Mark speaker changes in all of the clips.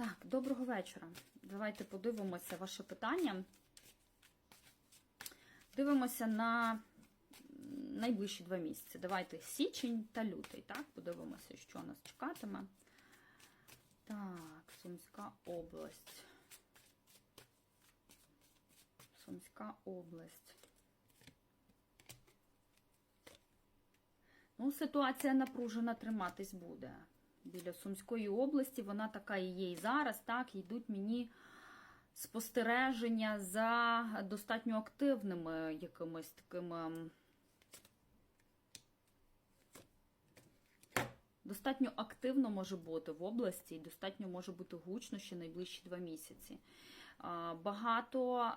Speaker 1: Так, доброго вечора. Давайте подивимося ваше питання. Дивимося на найближчі два місяці. Давайте січень та лютий. Так, подивимося, що нас чекатиме. Так, Сумська область. Сумська область. Ну, ситуація напружена, триматись буде. Біля Сумської області вона така і є і зараз. Так, йдуть мені спостереження за достатньо активними якимись такими. Достатньо активно може бути в області, і достатньо може бути гучно ще найближчі два місяці. Багато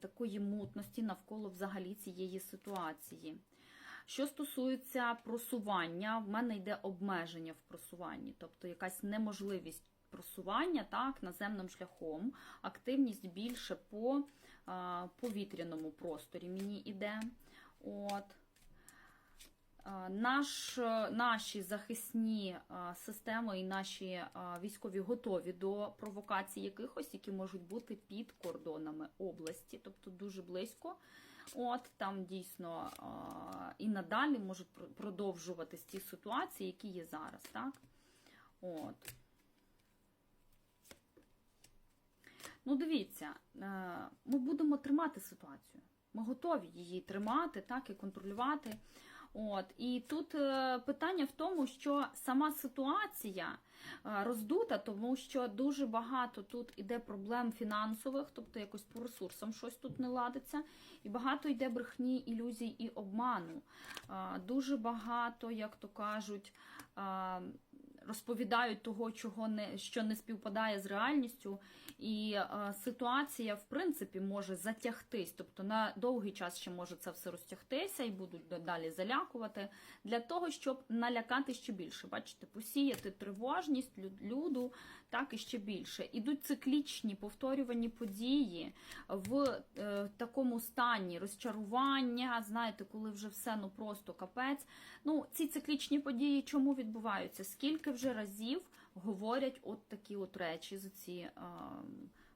Speaker 1: такої мутності навколо взагалі цієї ситуації. Що стосується просування, в мене йде обмеження в просуванні, тобто якась неможливість просування так, наземним шляхом, активність більше по а, повітряному просторі мені йде. От. Наш, наші захисні системи і наші військові готові до провокацій якихось, які можуть бути під кордонами області, тобто дуже близько. От там дійсно і надалі можуть продовжуватись ті ситуації, які є зараз, так? От. Ну, дивіться, е, ми будемо тримати ситуацію. Ми готові її тримати, так і контролювати. От і тут е, питання в тому, що сама ситуація е, роздута, тому що дуже багато тут іде проблем фінансових, тобто якось по ресурсам щось тут не ладиться, і багато йде брехні, ілюзій і обману. Е, Дуже багато, як то кажуть, розповідають того, чого не що не співпадає з реальністю, і е, ситуація, в принципі, може затягтись. Тобто на довгий час ще може це все розтягтися і будуть далі залякувати для того, щоб налякати ще більше. Бачите, посіяти тривожність лю- люду, так і ще більше. Ідуть циклічні повторювані події в е, такому стані розчарування. Знаєте, коли вже все ну просто капець. Ну, ці циклічні події чому відбуваються? Скільки вже разів говорять от такі от речі за ці е,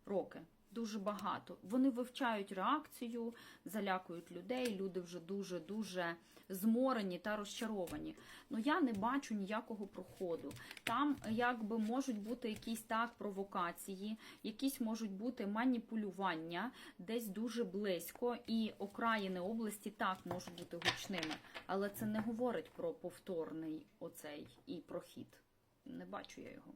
Speaker 1: роки? Дуже багато. Вони вивчають реакцію, залякують людей. Люди вже дуже дуже зморені та розчаровані. Ну я не бачу ніякого проходу. Там якби можуть бути якісь так провокації, якісь можуть бути маніпулювання десь дуже близько, і окраїни області так можуть бути гучними, але це не говорить про повторний оцей і прохід. Не бачу я його.